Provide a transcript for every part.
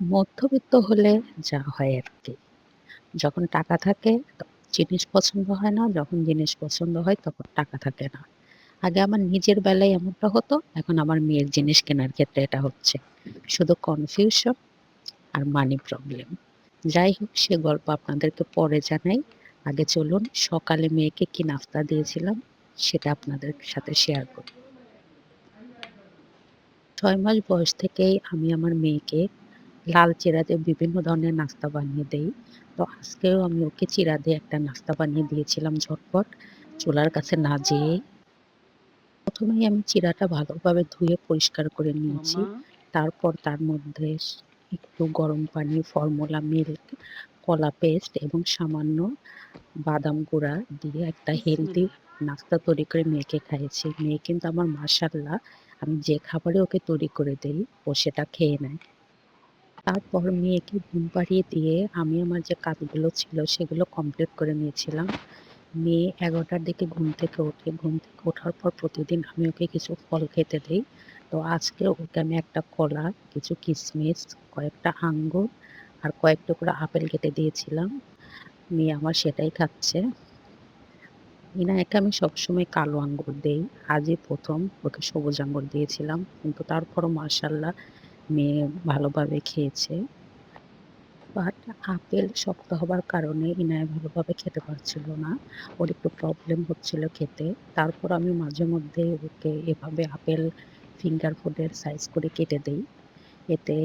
মধ্যবিত্ত হলে যা হয় আর কি যখন টাকা থাকে জিনিস পছন্দ হয় না, যখন জিনিস পছন্দ হয় তখন টাকা থাকে না। আগে আমার নিজের বেলায় এমনটা হতো, এখন আমার মেয়ের জিনিস কেনার ক্ষেত্রে এটা হচ্ছে। শুধু কনফিউশন আর মানি প্রবলেম। যাই হোক সে গল্প আপনাদেরকে পরে জানাই। আগে চলুন সকালে মেয়েকে কি নাস্তা দিয়েছিলাম সেটা আপনাদের সাথে শেয়ার করি। ছয় মাস বয়স থেকেই আমি আমার মেয়েকে লাল চিড়া দিয়ে বিভিন্ন ধরনের নাস্তা বানিয়ে দেই। তো আজকেও আমি ওকে চিড়া দিয়ে একটা নাস্তা বানিয়ে দিয়েছিলাম ঝটপট চুলার কাছে না যেয়ে ১ম এই আমি চিড়াটা ভালোভাবে ধুয়ে পরিষ্কার করে নিয়েছি। তারপর তার মধ্যে একটু গরম পানি, ফর্মুলা মিল্ক, কলা পেস্ট এবং সামান্য বাদাম গুঁড়া দিয়ে একটা হেলদি নাস্তা তৈরি করে মেয়েকে খাইয়েছি। মেয়ে কিন্তু আমার মাশাআল্লাহ আমি যে খাবারে ওকে তৈরি করে দেই ও সেটা খেয়ে নেয়। তারপর মেয়েকে ঘুম পাড়িয়ে দিয়ে আমি আমার যে কাজগুলো ছিল সেগুলো কমপ্লিট করে নিয়েছিলাম। মেয়ে এগারোটার দিকে ঘুম থেকে ওঠে। ঘুম থেকে ওঠার পর প্রতিদিন আমি ওকে কিছু ফল খেতে দিই তো আজকে ওকে আমি একটা কলা, কিছু কিশমিশ, কয়েকটা আঙ্গুর আর কয়েক টুকরা আপেল কেটে দিয়েছিলাম। মেয়ে আমার সেটাই খাচ্ছে। ইনায়াকে আমি সবসময় কালো আঙ্গুর দেই। আজই প্রথম ওকে সবুজ আঙ্গুর দিয়েছিলাম। কিন্তু তারপরও মাশাআল্লাহ মেয়ে ভালোভাবে খেয়েছে। বাট আপেল শক্ত হবার কারণে ইনায়া ভালোভাবে খেতে পারছিল না। ওর একটু প্রবলেম হচ্ছিল খেতে। তারপর আমি মাঝে মধ্যে ওকে এভাবে আপেল ফিঙ্গার ফুডের সাইজ করে কেটে দেই। এতে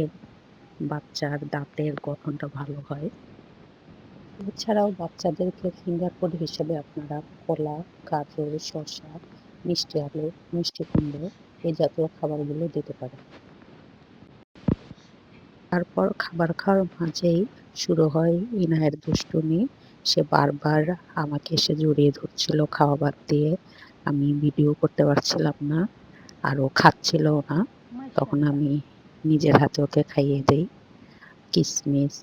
বাচ্চার দাঁতের গঠনটা ভালো হয়। এছাড়াও বাচ্চাদেরকে ফিঙ্গার ফুড হিসেবে আপনারা কলা, গাজর, শসা, মিষ্টি আলু, মিষ্টি কুমড়ো এই জাতীয় খাবারগুলো দিতে পারেন। তারপর খাবার খাওয়ার মাঝেই শুরু হয় ইনায়ের দুষ্টুমি। সে বারবার আমাকে এসে জড়িয়ে ধরছিল খাওয়া বাদ দিয়ে। আমি ভিডিও করতে পারছিলাম না। আর ও খাচ্ছিলও না। তখন আমি নিজের হাতে ওকে খাইয়ে দিই কিশমিশ,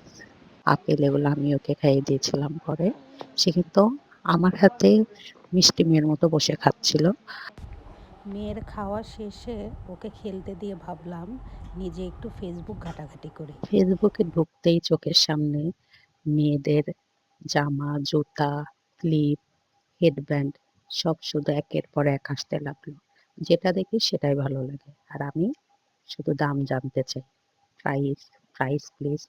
আপেল এগুলো আমি ওকে খাইয়ে দিয়েছিলাম পরে। সে কিন্তু আমার হাতে মিষ্টি মেয়ের মতো বসে খাচ্ছিল। মেয়ের খাওয়া শেষে ওকে খেলতে দিয়ে ভাবলাম নিজে একটু ফেসবুক ঘাটাঘাটি করি। ফেসবুকে ঢুকতেই চোখের সামনে মেয়েদের জামা, জুতা, ক্লিপ, হেডব্যান্ড সব শুধু একের পর এক আসতে লাগল। যেটা দেখি সেটাই ভালো লাগে। আর আমি শুধু দাম জানতে চাই। প্রাইস, প্রাইস প্লিজ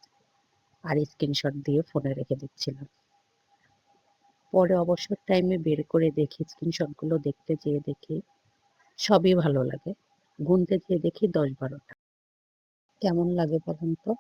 আর স্ক্রিনশট দিয়ে ফোনে রেখে দিচ্ছিলাম। পরে অবসর টাইমে বের করে দেখি স্ক্রিনশটগুলো দেখতে যেয়ে দেখি সবই ভালো লাগে। গুনতে যেয়ে দেখি দশ বারোটা কেমন লাগে বলুন তো?